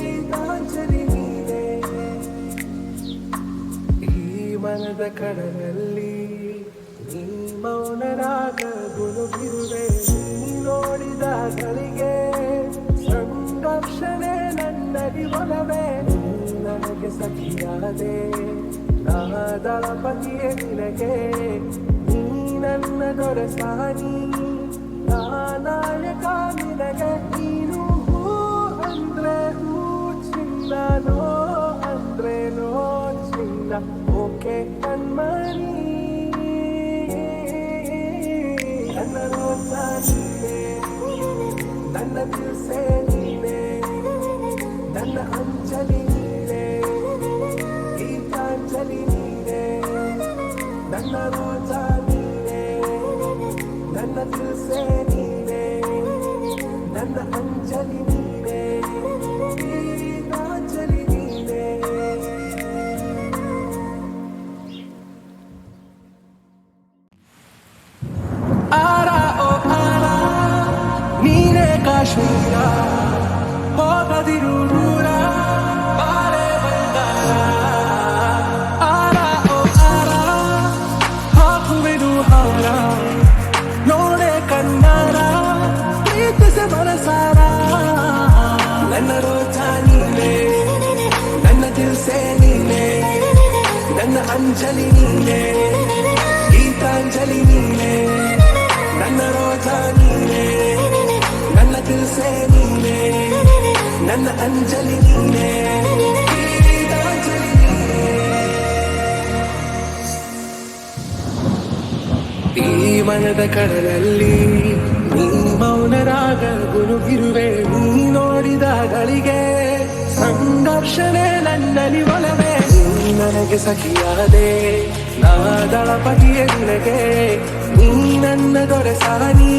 Geethanjali ನೀನೆ ಈ ಮನದ ಕಡಲಲ್ಲಿ ನೀ ಮೌನರಾಗ ಗುರುಗಿರುವೆ. ನೀ ನೋಡಿದ ಗಳಿಗೆ ಸಂಘರ್ಷಣೆ ನನ್ನಲ್ಲಿ ಒಲವೇ. ನನಗೆ ಸಖಿಯಾದೆ ನಾದಳಪತಿಯೇ ನಿನಗೆ. ನೀ ನನ್ನ ದೊರೆಸಾನಿ ನಾಯಕ ನಿನಗೆ. அந்த அஞ்சலி ನನ್ನ ರೋಜ ನೀನೆ, ನನ್ನ ದಿಲ್ಸೆ ನೀನೆ, ನನ್ನ ಅಂಜಲಿ ನೀನೆ, ಗೀತಾಂಜಲಿ ನೀನೆ, ನನ್ನ ರೋಜ ನೀನೆ, ನನ್ನ ದಿಲ್ಸೆ ನೀನೆ, ನನ್ನ ಅಂಜಲಿ ನೀನೆ. ಈ ಮನದ ಕಡಲಲ್ಲಿ ಮೌನರಾಗ ಗುರುಗಿರುವೆ ನೀ ನೋಡಿದ ಗಳಿಗೆ ಸಂಘರ್ಷಣೆ ನನ್ನಲ್ಲಿ ಒಲವೇ. ನನಗೆ ಸಖಿಯಾದೆ ನಾದಳಪತಿಯ ನಿನಗೆ. ನೀ ನನ್ನ ದೊರೆಸಾನಿ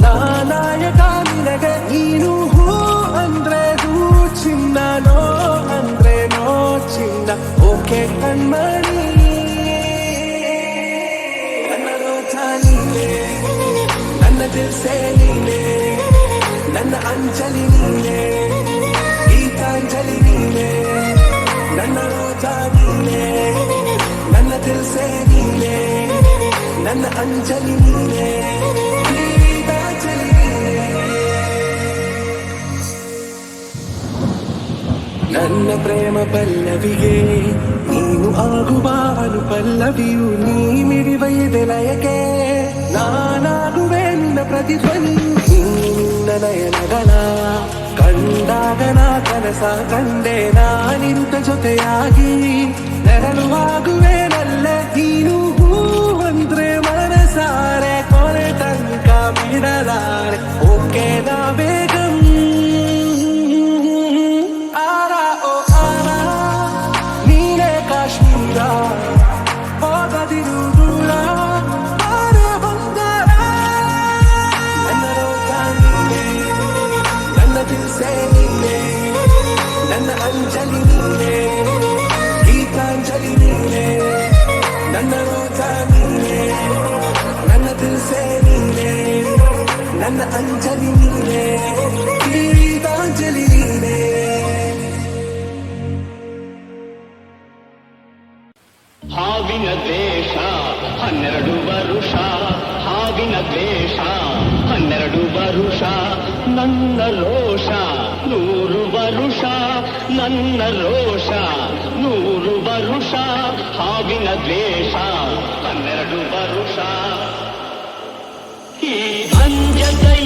ನಾನಾಯಕ ನಿನಗೆ. ನೀನು ಹೂ ಅಂದ್ರೆ ಹೂ, ಚಿನ್ನ ನೋ ಅಂದ್ರೆ ನೋ ಚಿನ್ನ. ಓಕೆ ಕಣ್ಮಣಿ. ನನ್ನ ರೋಜ ನೀನೆ ನನ್ನ ದಿಲ್ಸೆ ನೀನೆ ನನ್ನ ಅಂಜಲಿ ನೀನೆ ಗೀತಾಂಜಲಿ ನೀನೆ ನನ್ನ ರೋಜ ನೀನೆ ನನ್ನ ದಿಲ್ಸೆ ನೀನೆ ನನ್ನ ಅಂಜಲಿ ನೀನೆ ಗೀತಾಂಜಲಿ ನೀನೆ ನನ್ನ ಪ್ರೇಮ ಪಲ್ಲವಿಗೆ ನೀನು ಆಗುವ ಅನು ಪಲ್ಲವಿಯು ನೀ ಮಿಡಿವ ಎದೆಲಯಕ್ಕೆ ನಾನಾಗುವೆ ನಿನ್ನ ಪ್ರತಿಧ್ವನಿ ಕಂಡಾಗ ನಾ ಕನಸ ಕಂಡೆ ನಾನಿಂತ ಜೊತೆಯಾಗಿ. ನೆರಳುವಾಗುವೆ ನಲ್ಲ, ನೀನು ಹೂವಂದ್ರೆ ಮನಸಾರೆ ಕೊನೆ ತನಕ ಬಿಡಲಾರೆ. ಓಕೆ, ನಾ ಬೇಗಂ అంజలి నీవే గీతాంజలి నీవే ಹಾವಿನ ದ್ವೇಷ ಹನ್ನೆರಡು ವರುಷ ಹಾವಿನ ದ್ವೇಷ ಹನ್ನೆರಡು ವರುಷ ನನ್ನ ರೋಷ ನೂರು ವರುಷ ನನ್ನ ರೋಷ ನೂರು ವರುಷ ಹಾವಿನ ದ್ವೇಷ ಹನ್ನೆರಡು ವರುಷ ಈ ಅಂಜದೈ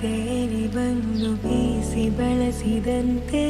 ತೇರಿ ಬಂದು ಬೀಸಿ ಬಳಸಿದಂತೆ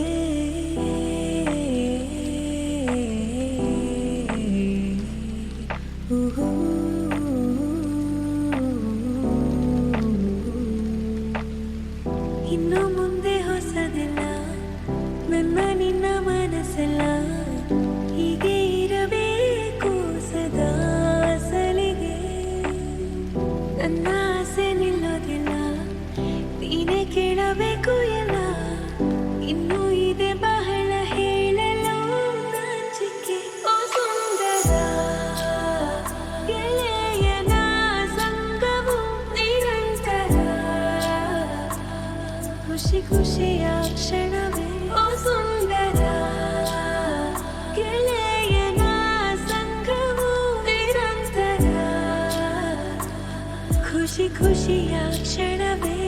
ಪ್ರಿಯ ಕ್ಷಣವೇ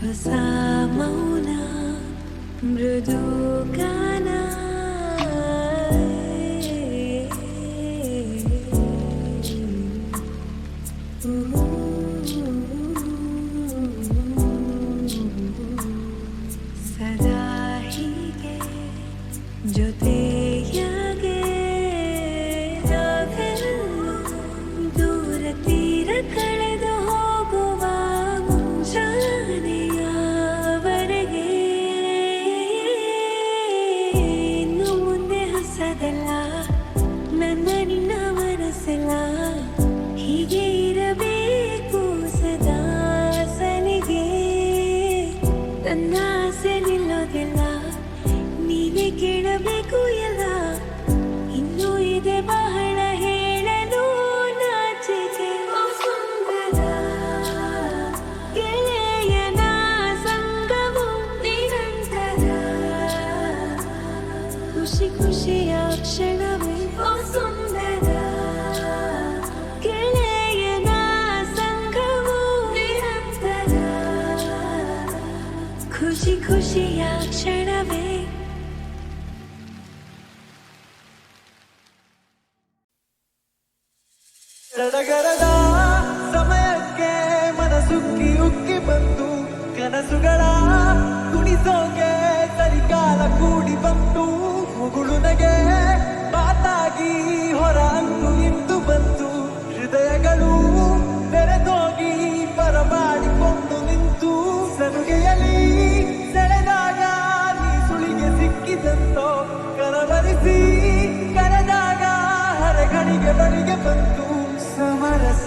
ಹೊಸ ಮೌನ ಮೃದು ಗಾನ ಕನಸುಗಳ ಕುಣಿಸೋಕೆ ಸರಿಕಾಲ ಕೂಡಿ ಬಂತು ಮುಗುಳು ನಗೆ. ಮಾತಾಗಿ ಹೊರ ಅಂದು ಇಂದು ಬಂತು ಹೃದಯಗಳು ಬೆರೆದೋಗಿ ಬರಮಾಡಿಕೊಂಡು ನಿಂತು ಸರುಗೆಯಲ್ಲಿ ಸೆಳೆದಾಗ ನೀ ಸುಳಿಗೆ ಸಿಕ್ಕಿದಂತೋ ಕರವರಿಸಿ ಕರೆದಾಗ ಹರಗಣಿಗೆ ಬಳಿಗೆ ಬಂತು ಸಮರಸ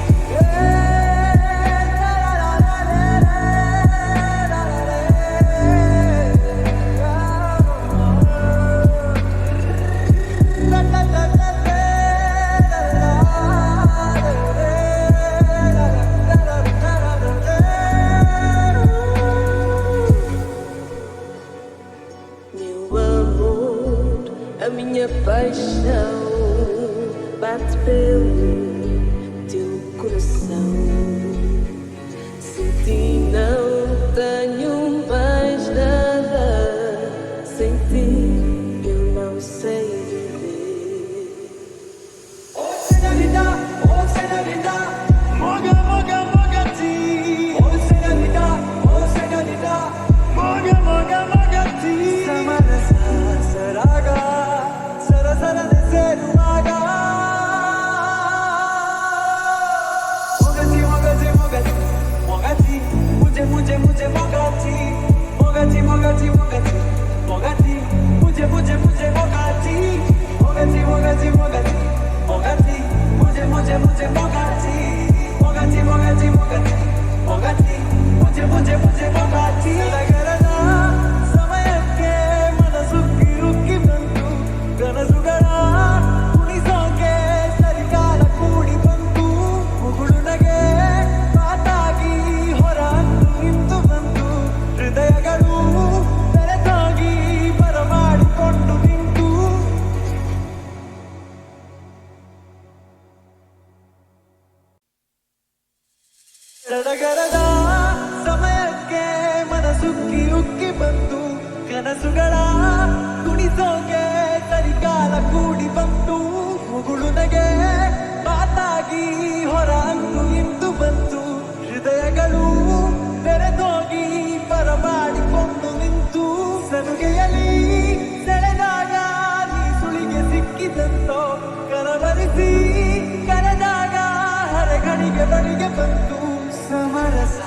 বুঝে বুঝে বগাচ্ছি বগাচ্ছি বগাচ্ছি বগাচ্ছি বগাচ্ছি বুঝে বুঝে বুঝে বগাচ্ছি ಬಳಿಗೆ ಬಂತು ಸಮರಸ